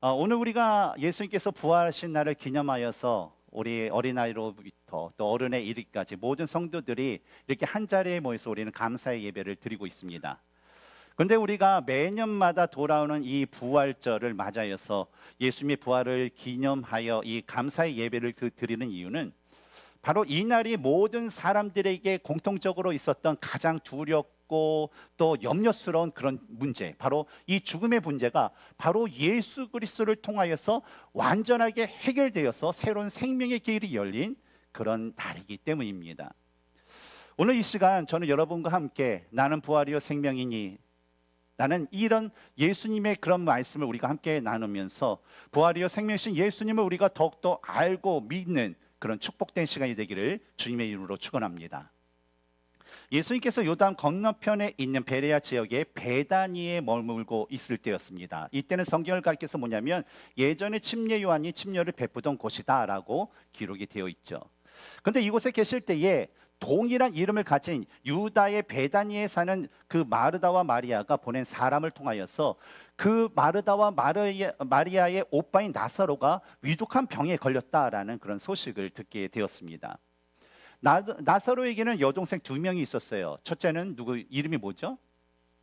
어, 오늘 우리가 예수님께서 부활하신 날을 기념하여서 우리 어린아이로부터 또 어른의 이르기까지 모든 성도들이 이렇게 한 자리에 모여서 우리는 감사의 예배를 드리고 있습니다. 그런데 우리가 매년마다 돌아오는 이 부활절을 맞아여서 예수님의 부활을 기념하여 이 감사의 예배를 드- 드리는 이유는 바로 이 날이 모든 사람들에게 공통적으로 있었던 가장 두렵 고 또 염려스러운 그런 문제, 바로 이 죽음의 문제가 바로 예수 그리스도를 통하여서 완전하게 해결되어서 새로운 생명의 길이 열린 그런 날이기 때문입니다. 오늘 이 시간 저는 여러분과 함께 나는 부활이요 생명이니 나는 이런 예수님의 그런 말씀을 우리가 함께 나누면서 부활이요 생명이신 예수님을 우리가 더욱더 알고 믿는 그런 축복된 시간이 되기를 주님의 이름으로 축원합니다. 예수님께서 요단 건너편에 있는 베레아 지역의 베다니에 머물고 있을 때였습니다. 이때는 성경을 가리켜서 뭐냐면 예전에 침례 요한이 침례를 베푸던 곳이다라고 기록이 되어 있죠. 근데 이곳에 계실 때에 동일한 이름을 가진 유다의 베다니에 사는 그 마르다와 마리아가 보낸 사람을 통하여서 그 마르다와 마리아, 마리아의 오빠인 나사로가 위독한 병에 걸렸다라는 그런 소식을 듣게 되었습니다. 나, 나사로에게는 여동생 두 명이 있었어요. 첫째는 누구 이름이 뭐죠?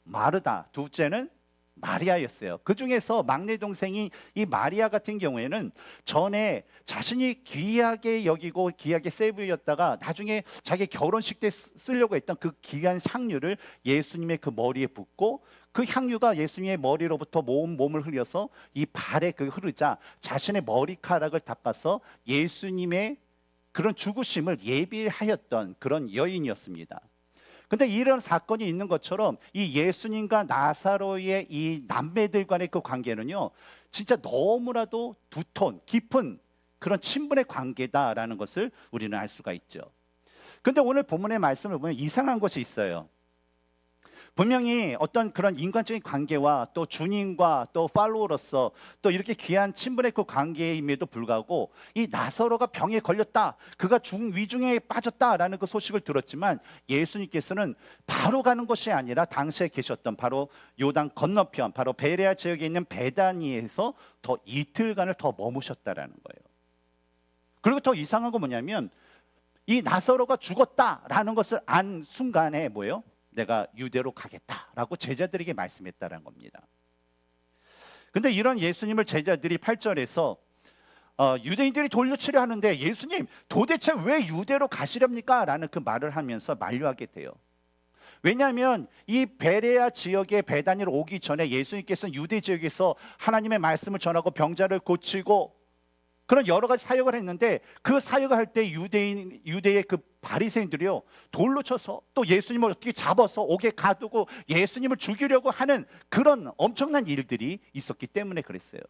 마르다. 둘째는 마리아였어요. 그 중에서 막내 동생이 이 마리아 같은 경우에는 전에 자신이 귀하게 여기고 귀하게 세부였다가 나중에 자기 결혼식 때 쓰- 쓰려고 했던 그 귀한 향유를 예수님의 그 머리에 붓고 그 향유가 예수님의 머리로부터 몸 몸을 흘려서 이 발에 그 흐르자 자신의 머리카락을 닦아서 예수님의 그런 죽으심을 예비하였던 그런 여인이었습니다. 근데 이런 사건이 있는 것처럼 이 예수님과 나사로의 이 남매들 간의 그 관계는요, 진짜 너무나도 두톤, 깊은 그런 친분의 관계다라는 것을 우리는 알 수가 있죠. 근데 오늘 본문의 말씀을 보면 이상한 것이 있어요. 분명히 어떤 그런 인간적인 관계와 또 주님과 또 팔로워로서 또 이렇게 귀한 친분의 그 관계임에도 불구하고 이 나사로가 병에 걸렸다. 그가 중 위중에 빠졌다라는 그 소식을 들었지만 예수님께서는 바로 가는 것이 아니라 당시에 계셨던 바로 요단 건너편 바로 베레아 지역에 있는 베다니에서 더 이틀간을 더 머무셨다라는 거예요. 그리고 더 이상한 건 뭐냐면 이 나사로가 죽었다라는 것을 안 순간에 뭐예요? 내가 유대로 가겠다라고 제자들에게 말씀했다는 겁니다. 근데 이런 예수님을 제자들이 8절에서 어, 유대인들이 돌려치려 하는데 예수님 도대체 왜 유대로 가시렵니까? 라는 그 말을 하면서 만류하게 돼요. 왜냐하면 이 베레아 지역의 배단위로 오기 전에 예수님께서는 유대 지역에서 하나님의 말씀을 전하고 병자를 고치고 그런 여러 가지 사역을 했는데 그 사역을 할 때 유대인 유대의 그 바리새인들이요 돌로 쳐서 또 예수님을 어떻게 잡아서 옥에 가두고 예수님을 죽이려고 하는 그런 엄청난 일들이 있었기 때문에 그랬어요.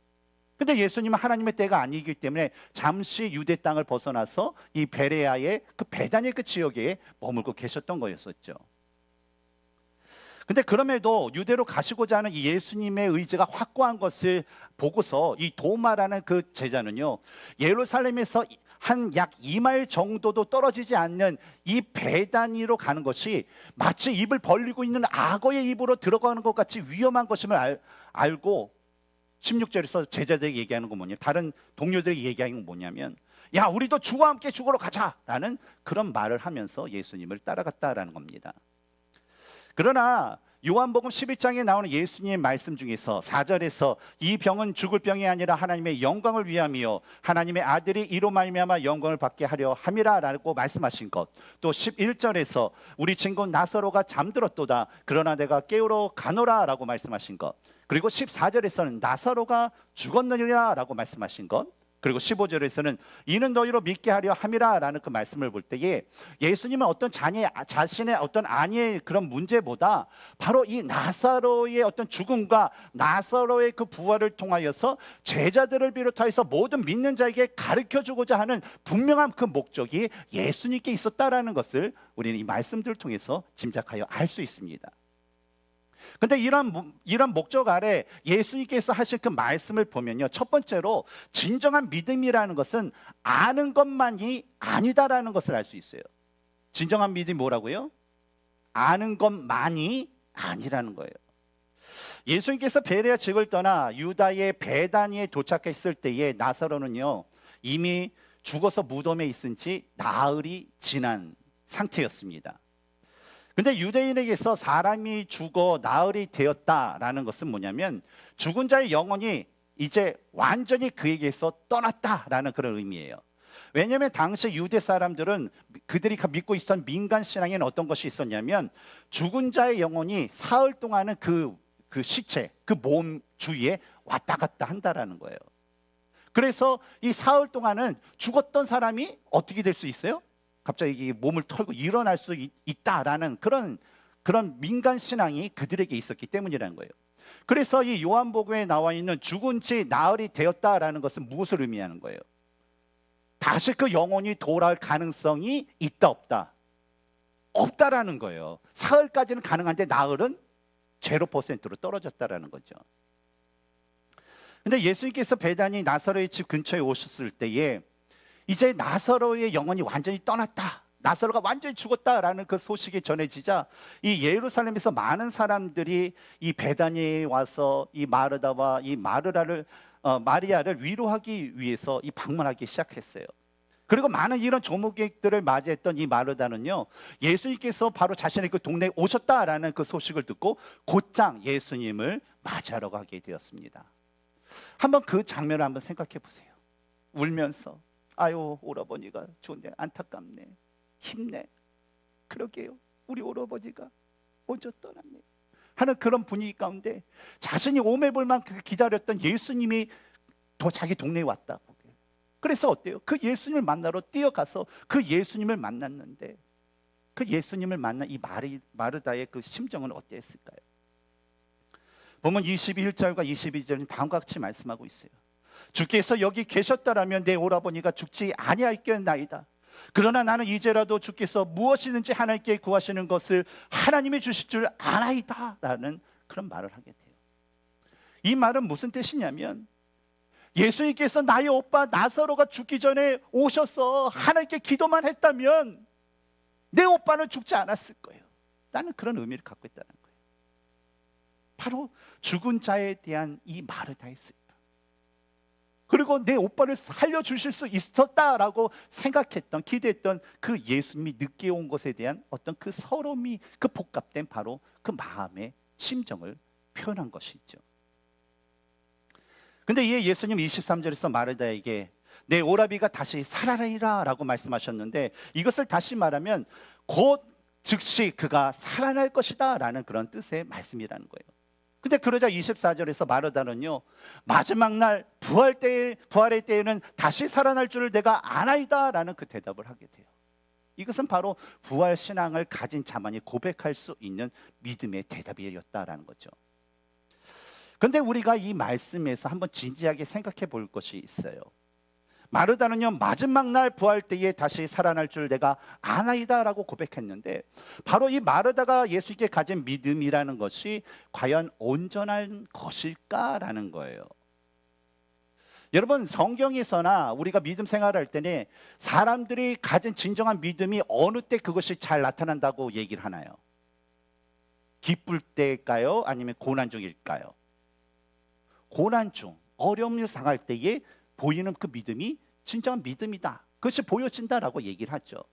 근데 예수님은 하나님의 때가 아니기 때문에 잠시 유대 땅을 벗어나서 이 베레아의 그 베단의 그 지역에 머물고 계셨던 거였었죠. 근데 그럼에도 유대로 가시고자 하는 이 예수님의 의지가 확고한 것을 보고서 이 도마라는 그 제자는요 예루살렘에서 한 약 2마일 정도도 떨어지지 않는 이 배단위로 가는 것이 마치 입을 벌리고 있는 악어의 입으로 들어가는 것 같이 위험한 것임을 알, 알고 16절에서 제자들에게 얘기하는 건 뭐냐 다른 동료들에게 얘기하는 건 뭐냐면 야 우리도 주와 함께 죽으러 가자라는 그런 말을 하면서 예수님을 따라갔다라는 겁니다. 그러나 요한복음 11장에 나오는 예수님의 말씀 중에서 4절에서 이 병은 죽을 병이 아니라 하나님의 영광을 위함이요 하나님의 아들이 이로 말미암아 영광을 받게 하려 함이라라고 말씀하신 것. 또 11절에서 우리 친구 나사로가 잠들었도다. 그러나 내가 깨우러 가노라라고 말씀하신 것. 그리고 14절에서는 나사로가 죽었느니라라고 말씀하신 것. 그리고 15절에서는 이는 너희로 믿게 하려 함이라라는 그 말씀을 볼 때에 예수님은 어떤 자녀 자신의 어떤 아니의 그런 문제보다 바로 이 나사로의 어떤 죽음과 나사로의 그 부활을 통하여서 제자들을 비롯하여서 모든 믿는 자에게 가르쳐 주고자 하는 분명한 그 목적이 예수님께 있었다라는 것을 우리는 이 말씀들을 통해서 짐작하여 알 수 있습니다. 근데 이런 모- 이런 목적 아래 예수님께서 하신 그 말씀을 보면요. 첫 번째로 진정한 믿음이라는 것은 아는 것만이 아니다라는 것을 알 수 있어요. 진정한 믿음이 뭐라고요? 아는 것만이 아니라는 거예요. 예수님께서 베레아 지역을 떠나 유다의 베다니에 도착했을 때에 나사로는요 이미 죽어서 무덤에 있은 지 나흘이 지난 상태였습니다. 근데 유대인에게서 사람이 죽어 나흘이 되었다라는 것은 뭐냐면 죽은 자의 영혼이 이제 완전히 그에게서 떠났다라는 그런 의미예요. 왜냐하면 당시 유대 사람들은 그들이 믿고 있었던 민간 신앙에는 어떤 것이 있었냐면 죽은 자의 영혼이 사흘 동안은 그, 그 시체, 그 몸 주위에 왔다 갔다 한다라는 거예요. 그래서 이 사흘 동안은 죽었던 사람이 어떻게 될 수 있어요? 갑자기 몸을 털고 일어날 수 있, 있다라는 그런 그런 민간 신앙이 그들에게 있었기 때문이라는 거예요. 그래서 이 요한복음에 나와 있는 죽은 지 나흘이 되었다라는 것은 무엇을 의미하는 거예요? 다시 그 영혼이 돌아올 가능성이 있다 없다? 없다라는 거예요. 사흘까지는 가능한데 나흘은 제로 퍼센트로 떨어졌다라는 거죠. 근데 예수님께서 베단이 나사로의 집 근처에 오셨을 때에 이제 나사로의 영혼이 완전히 떠났다. 나사로가 완전히 죽었다라는 그 소식이 전해지자 이 예루살렘에서 많은 사람들이 이 베단이에 와서 이 마르다와 이 마르라를 어, 마리아를 위로하기 위해서 이 방문하기 시작했어요. 그리고 많은 이런 조목객들을 맞이했던 이 마르다는요 예수님께서 바로 자신의 그 동네에 오셨다라는 그 소식을 듣고 곧장 예수님을 맞이하러 가게 되었습니다. 한번 그 장면을 한번 생각해 보세요. 울면서 아유 오라버니가 좋은데 안타깝네 힘내 그러게요 우리 오라버니가 먼저 떠났네 하는 그런 분위기 가운데 자신이 오매볼만 기다렸던 예수님이 더 자기 동네에 왔다고 그래서 어때요? 그 예수님을 만나러 뛰어가서 그 예수님을 만났는데 그 예수님을 만난 이 마리, 마르다의 그 심정은 어땠을까요? 보면 21절과 22절은 다음과 같이 말씀하고 있어요. 주께서 여기 계셨다라면 내 오라버니가 죽지 아니하겠나이다. 그러나 나는 이제라도 주께서 무엇이든지 하나님께 구하시는 것을 하나님이 주실 줄 아나이다라는 그런 말을 하게 돼요. 이 말은 무슨 뜻이냐면 예수님께서 나의 오빠 나사로가 죽기 전에 오셔서 하나님께 기도만 했다면 내 오빠는 죽지 않았을 거예요. 나는 그런 의미를 갖고 있다는 거예요. 바로 죽은 자에 대한 이 말을 다 했습니다. 그리고 내 오빠를 살려주실 수 있었다라고 생각했던, 기대했던 그 예수님이 늦게 온 것에 대한 어떤 그 서러움이 그 복합된 바로 그 마음의 심정을 표현한 것이죠. 근데 이에 예수님 23절에서 마르다에게 내 오라비가 다시 살아나리라 라고 말씀하셨는데 이것을 다시 말하면 곧 즉시 그가 살아날 것이다 라는 그런 뜻의 말씀이라는 거예요. 근데 그러자 24절에서 마르다는요 마지막 날 부활 때 부활의 때에는 다시 살아날 줄을 내가 아나이다라는 그 대답을 하게 돼요. 이것은 바로 부활 신앙을 가진 자만이 고백할 수 있는 믿음의 대답이었다라는 거죠. 그런데 우리가 이 말씀에서 한번 진지하게 생각해 볼 것이 있어요. 마르다는요 마지막 날 부활 때에 다시 살아날 줄 내가 아나이다라고 고백했는데 바로 이 마르다가 예수께 가진 믿음이라는 것이 과연 온전한 것일까라는 거예요. 여러분 성경에서나 우리가 믿음 생활할 때는 사람들이 가진 진정한 믿음이 어느 때 그것이 잘 나타난다고 얘기를 하나요? 기쁠 때일까요? 아니면 고난 중일까요? 고난 중 어려움을 당할 때에 보이는 그 믿음이 진정한 믿음이다. 그것이 보여진다라고 얘기를 하죠.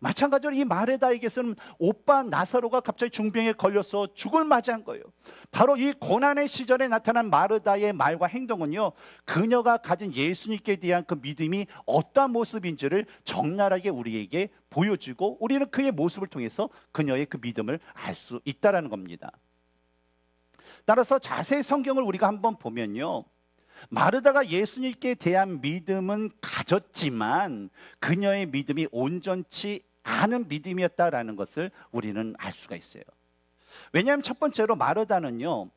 마찬가지로 이 마레다에게서는 오빠 나사로가 갑자기 중병에 걸려서 죽을 맞이한 거예요. 바로 이 고난의 시절에 나타난 마르다의 말과 행동은요, 그녀가 가진 예수님께 대한 그 믿음이 어떠한 모습인지를 적나라하게 우리에게 보여주고 우리는 그의 모습을 통해서 그녀의 그 믿음을 알 수 있다라는 겁니다. 따라서 자세히 성경을 우리가 한번 보면요. 마르다가 예수님께 대한 믿음은 가졌지만 그녀의 믿음이 온전치 않은 믿음이었다라는 것을 우리는 알 수가 있어요. 왜냐하면 첫 번째로 마르다는요.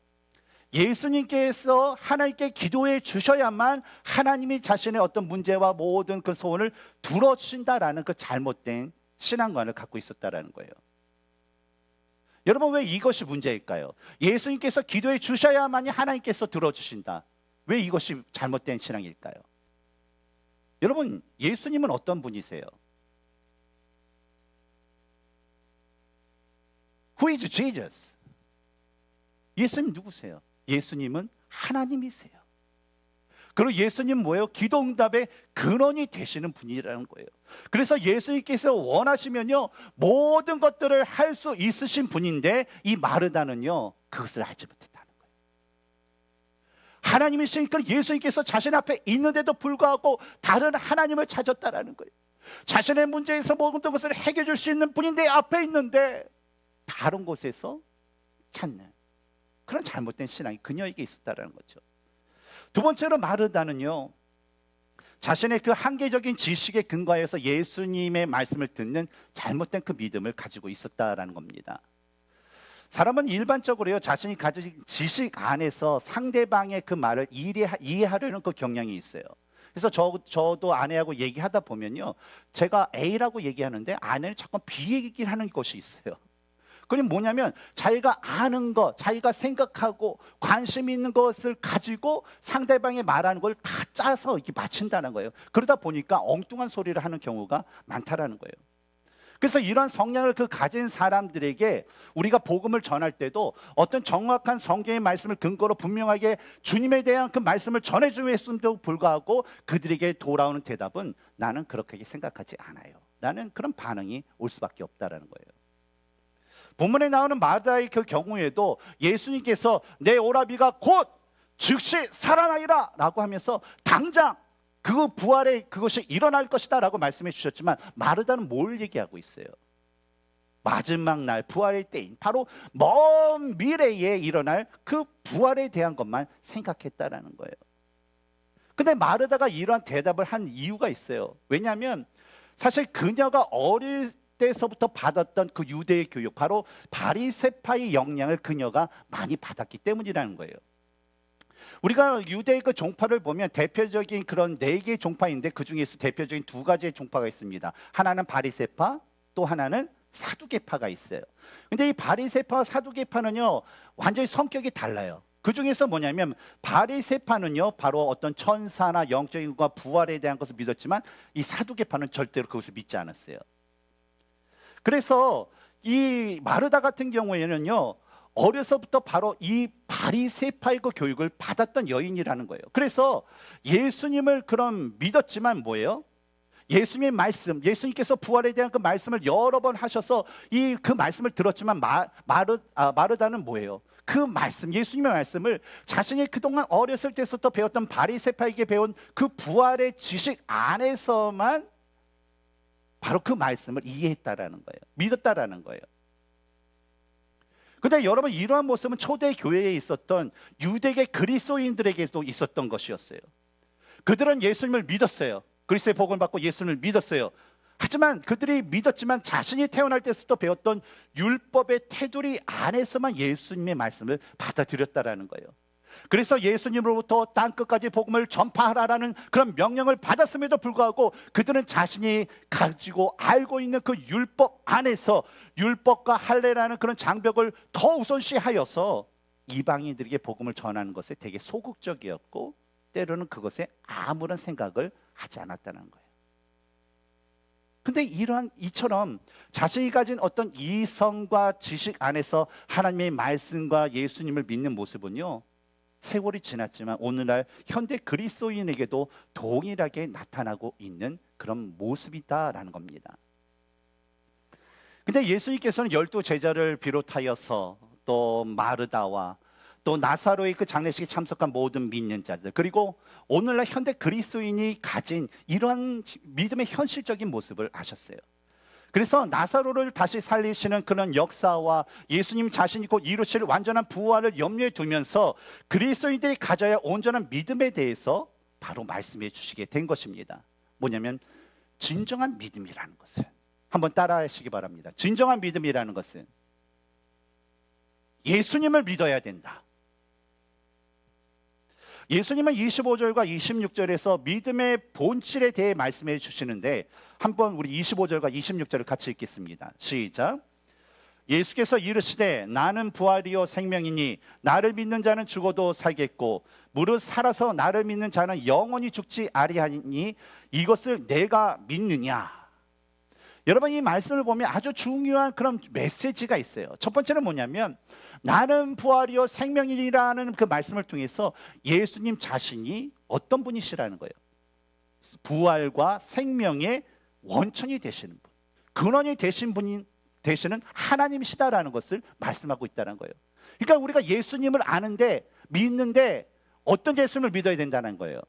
예수님께서 하나님께 기도해 주셔야만 하나님이 자신의 어떤 문제와 모든 그 소원을 들어주신다라는 그 잘못된 신앙관을 갖고 있었다라는 거예요. 여러분 왜 이것이 문제일까요? 예수님께서 기도해 주셔야만이 하나님께서 들어주신다. 왜 이것이 잘못된 신앙일까요? 여러분 예수님은 어떤 분이세요? Who is Jesus? 예수님 누구세요? 예수님은 하나님이세요. 그리고 예수님 뭐예요? 기도 응답의 근원이 되시는 분이라는 거예요. 그래서 예수님께서 원하시면요 모든 것들을 할 수 있으신 분인데 이 마르다는요 그것을 알지 거예요. 하나님이시니까 예수님께서 자신 앞에 있는데도 불구하고 다른 하나님을 찾았다라는 거예요. 자신의 문제에서 모든 것을 해결해 줄 수 있는 분인데 앞에 있는데 다른 곳에서 찾는 그런 잘못된 신앙이 그녀에게 있었다라는 거죠. 두 번째로 마르다는요. 자신의 그 한계적인 지식에 근거해서 예수님의 말씀을 듣는 잘못된 그 믿음을 가지고 있었다라는 겁니다. 사람은 일반적으로요 자신이 가진 지식 안에서 상대방의 그 말을 이해, 이해하 려는 그 경향이 있어요. 그래서 저 저도 아내하고 얘기하다 보면요 제가 A라고 얘기하는데 아내는 자꾸 B 얘기를 하는 것이 있어요. 그럼 뭐냐면 자기가 아는 것, 자기가 생각하고 관심 있는 것을 가지고 상대방이 말하는 걸 다 짜서 이렇게 맞춘다는 거예요. 그러다 보니까 엉뚱한 소리를 하는 경우가 많다라는 거예요. 그래서 이런 성향을 그 가진 사람들에게 우리가 복음을 전할 때도 어떤 정확한 성경의 말씀을 근거로 분명하게 주님에 대한 그 말씀을 전해주었음에도 불구하고 그들에게 돌아오는 대답은 나는 그렇게 생각하지 않아요. 라는 그런 반응이 올 수밖에 없다라는 거예요. 본문에 나오는 마다의 그 경우에도 예수님께서 내 오라비가 곧 즉시 살아나리라 라고 하면서 당장 그 부활의 그것이 일어날 것이다라고 말씀해 주셨지만 마르다는 뭘 얘기하고 있어요? 마지막 날 부활의 때인 바로 먼 미래에 일어날 그 부활에 대한 것만 생각했다라는 거예요. 근데 마르다가 이러한 대답을 한 이유가 있어요. 왜냐하면 사실 그녀가 어릴 때서부터 받았던 그 유대의 교육, 바로 바리세파의 영향을 그녀가 많이 받았기 때문이라는 거예요. 우리가 유대의 그 종파를 보면 대표적인 그런 네 개의 종파인데 그 중에서 대표적인 두 가지의 종파가 있습니다. 하나는 바리세파, 또 하나는 사두개파가 있어요. 근데 이 바리세파와 사두개파는요 완전히 성격이 달라요. 그 중에서 뭐냐면 바리세파는요 바로 어떤 천사나 영적인 것과 부활에 대한 것을 믿었지만 이 사두개파는 절대로 그것을 믿지 않았어요. 그래서 이 마르다 같은 경우에는요 어려서부터 바로 이 바리세파의 그 교육을 받았던 여인이라는 거예요. 그래서 예수님을 그럼 믿었지만 뭐예요? 예수님의 말씀, 예수님께서 부활에 대한 그 말씀을 여러 번 하셔서 이 그 말씀을 들었지만 마, 마르, 아, 마르다는 뭐예요? 그 말씀, 예수님의 말씀을 자신이 그동안 어렸을 때부터 배웠던 바리세파에게 배운 그 부활의 지식 안에서만 바로 그 말씀을 이해했다라는 거예요. 믿었다라는 거예요. 근데 여러분 이러한 모습은 초대 교회에 있었던 유대계 그리스도인들에게도 있었던 것이었어요. 그들은 예수님을 믿었어요. 그리스도의 복을 받고 예수님을 믿었어요. 하지만 그들이 믿었지만 자신이 태어날 때부터 배웠던 율법의 테두리 안에서만 예수님의 말씀을 받아들였다라는 거예요. 그래서 예수님으로부터 땅 끝까지 복음을 전파하라라는 그런 명령을 받았음에도 불구하고 그들은 자신이 가지고 알고 있는 그 율법 안에서 율법과 할례라는 그런 장벽을 더 우선시하여서 이방인들에게 복음을 전하는 것에 되게 소극적이었고 때로는 그것에 아무런 생각을 하지 않았다는 거예요. 근데 이러한 이처럼 자신이 가진 어떤 이성과 지식 안에서 하나님의 말씀과 예수님을 믿는 모습은요. 세월이 지났지만 오늘날 현대 그리스도인에게도 동일하게 나타나고 있는 그런 모습이다라는 겁니다. 근데 예수님께서는 열두 제자를 비롯하여서 또 마르다와 또 나사로의 그 장례식에 참석한 모든 믿는 자들 그리고 오늘날 현대 그리스도인이 가진 이러한 믿음의 현실적인 모습을 아셨어요. 그래서 나사로를 다시 살리시는 그런 역사와 예수님 자신이 곧 이루실 완전한 부활을 염려에 두면서 그리스도인들이 가져야 온전한 믿음에 대해서 바로 말씀해 주시게 된 것입니다. 뭐냐면 진정한 믿음이라는 것은 한번 따라하시기 바랍니다. 진정한 믿음이라는 것은 예수님을 믿어야 된다. 예수님은 25절과 26절에서 믿음의 본질에 대해 말씀해 주시는데 한번 우리 25절과 26절을 같이 읽겠습니다. 시작. 예수께서 이르시되 나는 부활이요 생명이니 나를 믿는 자는 죽어도 살겠고 무릇 살아서 나를 믿는 자는 영원히 죽지 아리하니 이것을 내가 믿느냐 여러분 이 말씀을 보면 아주 중요한 그런 메시지가 있어요. 첫 번째는 뭐냐면 나는 부활이요 생명이라는 그 말씀을 통해서 예수님 자신이 어떤 분이시라는 거예요. 부활과 생명의 원천이 되시는 분, 근원이 되신 분이 되시는 하나님이시다라는 것을 말씀하고 있다는 거예요. 그러니까 우리가 예수님을 아는데 믿는데 어떤 예수님을 믿어야 된다는 거예요.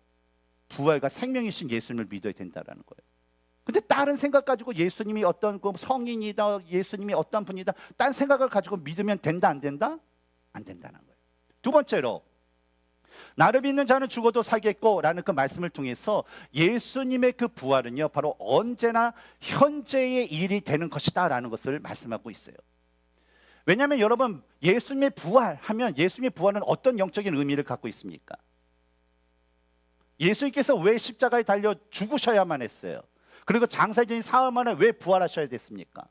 부활과 생명이신 예수님을 믿어야 된다라는 거예요. 근데 다른 생각 가지고 예수님이 어떤 그 성인이다, 예수님이 어떤 분이다, 딴 생각을 가지고 믿으면 된다 안 된다? 안 된다는 거예요. 두 번째로 나를 믿는 자는 죽어도 살겠고 라는 그 말씀을 통해서 예수님의 그 부활은요 바로 언제나 현재의 일이 되는 것이다 라는 것을 말씀하고 있어요. 왜냐하면 여러분 예수님의 부활하면 예수님의 부활은 어떤 영적인 의미를 갖고 있습니까? 예수님께서 왜 십자가에 달려 죽으셔야만 했어요? 그리고 장사진 사흘 만에 왜 부활하셔야 됐습니까?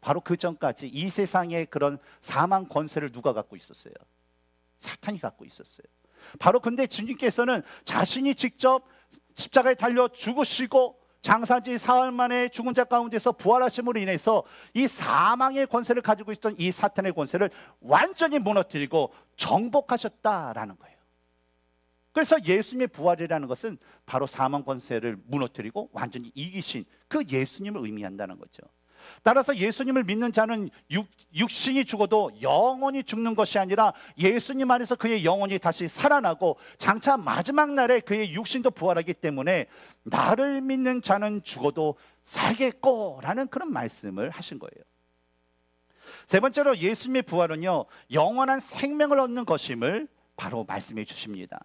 바로 그 전까지 이 세상의 그런 사망 권세를 누가 갖고 있었어요? 사탄이 갖고 있었어요. 바로 근데 주님께서는 자신이 직접 십자가에 달려 죽으시고 장사지 사흘 만에 죽은 자 가운데서 부활하심으로 인해서 이 사망의 권세를 가지고 있던 이 사탄의 권세를 완전히 무너뜨리고 정복하셨다라는 거예요. 그래서 예수님의 부활이라는 것은 바로 사망 권세를 무너뜨리고 완전히 이기신 그 예수님을 의미한다는 거죠. 따라서 예수님을 믿는 자는 육, 육신이 죽어도 영원히 죽는 것이 아니라 예수님 안에서 그의 영혼이 다시 살아나고 장차 마지막 날에 그의 육신도 부활하기 때문에 나를 믿는 자는 죽어도 살겠고라는 그런 말씀을 하신 거예요. 세 번째로 예수님의 부활은요 영원한 생명을 얻는 것임을 바로 말씀해 주십니다.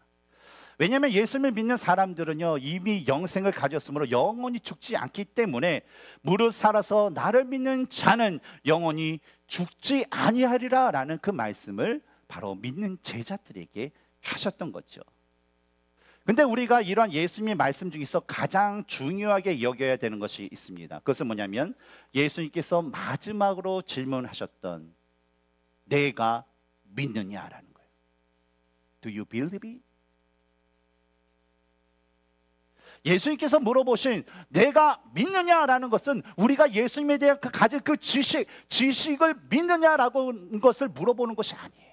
왜냐하면 예수님을 믿는 사람들은요 이미 영생을 가졌으므로 영원히 죽지 않기 때문에 무릇 살아서 나를 믿는 자는 영원히 죽지 아니하리라라는 그 말씀을 바로 믿는 제자들에게 하셨던 거죠. 근데 우리가 이러한 예수님의 말씀 중에서 가장 중요하게 여겨야 되는 것이 있습니다. 그것은 뭐냐면 예수님께서 마지막으로 질문하셨던 내가 믿느냐라는 거예요. Do you believe it? 예수님께서 물어보신 내가 믿느냐라는 것은 우리가 예수님에 대한 그 가진 그 지식, 지식을 믿느냐라고 것을 물어보는 것이 아니에요.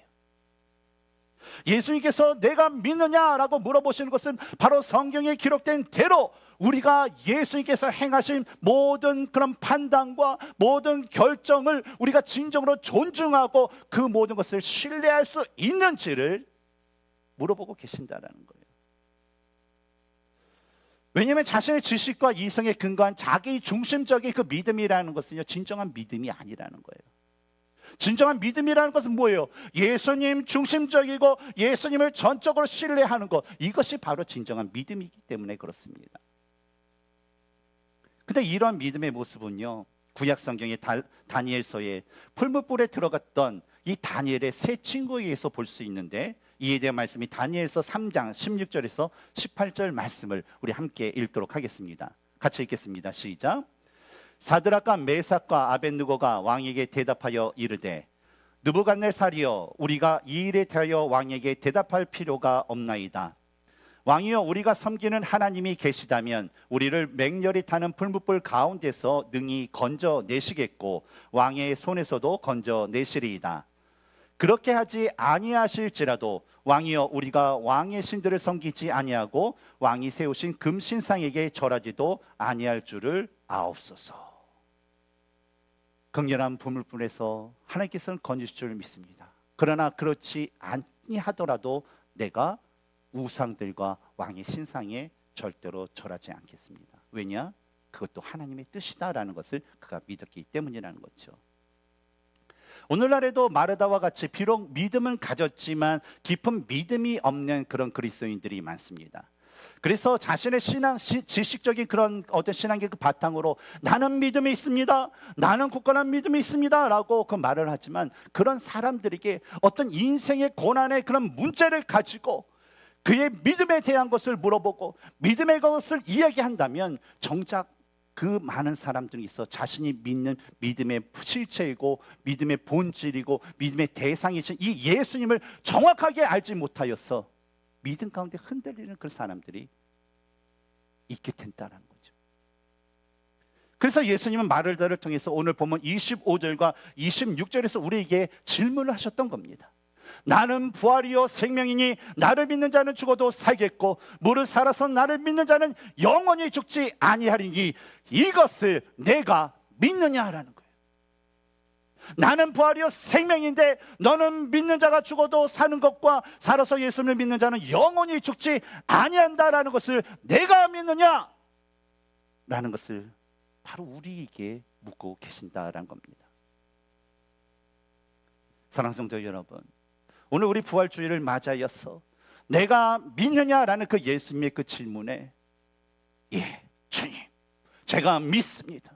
예수님께서 내가 믿느냐라고 물어보시는 것은 바로 성경에 기록된 대로 우리가 예수님께서 행하신 모든 그런 판단과 모든 결정을 우리가 진정으로 존중하고 그 모든 것을 신뢰할 수 있는지를 물어보고 계신다라는 거예요. 왜냐하면 자신의 지식과 이성에 근거한 자기 중심적인 그 믿음이라는 것은요 진정한 믿음이 아니라는 거예요. 진정한 믿음이라는 것은 뭐예요? 예수님 중심적이고 예수님을 전적으로 신뢰하는 것 이것이 바로 진정한 믿음이기 때문에 그렇습니다. 근데 이런 믿음의 모습은요 구약 성경의 다니엘서에 풀무불에 들어갔던 이 다니엘의 세 친구에 의해서 볼 수 있는데 이에 대한 말씀이 다니엘서 3장 16절에서 18절 말씀을 우리 함께 읽도록 하겠습니다. 같이 읽겠습니다. 시작. 사드락과 메삭과 아벤누고가 왕에게 대답하여 이르되 느부갓네살이여 우리가 이 일에 대하여 왕에게 대답할 필요가 없나이다. 왕이여 우리가 섬기는 하나님이 계시다면 우리를 맹렬히 타는 풀무불 가운데서 능히 건져 내시겠고 왕의 손에서도 건져 내시리이다. 그렇게 하지 아니하실지라도 왕이여 우리가 왕의 신들을 섬기지 아니하고 왕이 세우신 금신상에게 절하지도 아니할 줄을 아옵소서. 극렬한 부물불에서 하나님께서는 건지실 줄 믿습니다. 그러나 그렇지 아니하더라도 내가 우상들과 왕의 신상에 절대로 절하지 않겠습니다. 왜냐? 그것도 하나님의 뜻이다라는 것을 그가 믿었기 때문이라는 거죠. 오늘날에도 마르다와 같이 비록 믿음은 가졌지만 깊은 믿음이 없는 그런 그리스도인들이 많습니다. 그래서 자신의 신앙 시, 지식적인 그런 어떤 신앙의 그 바탕으로 나는 믿음이 있습니다. 나는 굳건한 믿음이 있습니다라고 그 말을 하지만 그런 사람들에게 어떤 인생의 고난의 그런 문제를 가지고 그의 믿음에 대한 것을 물어보고 믿음의 것을 이야기한다면 정작 그 많은 사람들이 있어 자신이 믿는 믿음의 실체이고 믿음의 본질이고 믿음의 대상이신 이 예수님을 정확하게 알지 못하여서 믿음 가운데 흔들리는 그 사람들이 있게 된다는 거죠. 그래서 예수님은 말을다를 통해서 오늘 보면 25절과 26절에서 우리에게 질문을 하셨던 겁니다. 나는 부활이요 생명이니 나를 믿는 자는 죽어도 살겠고 무릇 살아서 나를 믿는 자는 영원히 죽지 아니하리니 이것을 내가 믿느냐라는 거예요. 나는 부활이요 생명인데 너는 믿는 자가 죽어도 사는 것과 살아서 예수를 믿는 자는 영원히 죽지 아니한다라는 것을 내가 믿느냐? 라는 것을 바로 우리에게 묻고 계신다라는 겁니다. 사랑하는 성도 여러분, 오늘 우리 부활주의를 맞아여서 내가 믿느냐라는 그 예수님의 그 질문에 예, 주님, 제가 믿습니다.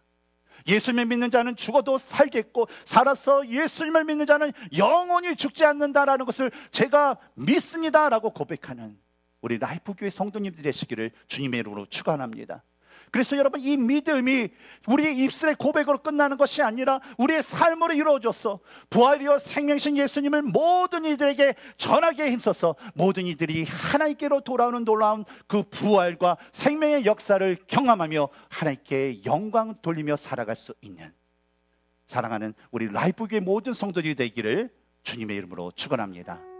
예수님을 믿는 자는 죽어도 살겠고 살아서 예수님을 믿는 자는 영원히 죽지 않는다라는 것을 제가 믿습니다라고 고백하는 우리 라이프 교회 성도님들 되시기를 주님의 이름으로 축원합니다. 그래서 여러분 이 믿음이 우리의 입술의 고백으로 끝나는 것이 아니라 우리의 삶으로 이루어져서 부활이요 생명신 예수님을 모든 이들에게 전하게 힘써서 모든 이들이 하나님께로 돌아오는 놀라운 그 부활과 생명의 역사를 경험하며 하나님께 영광 돌리며 살아갈 수 있는 사랑하는 우리 라이프교의 모든 성도들이 되기를 주님의 이름으로 축원합니다.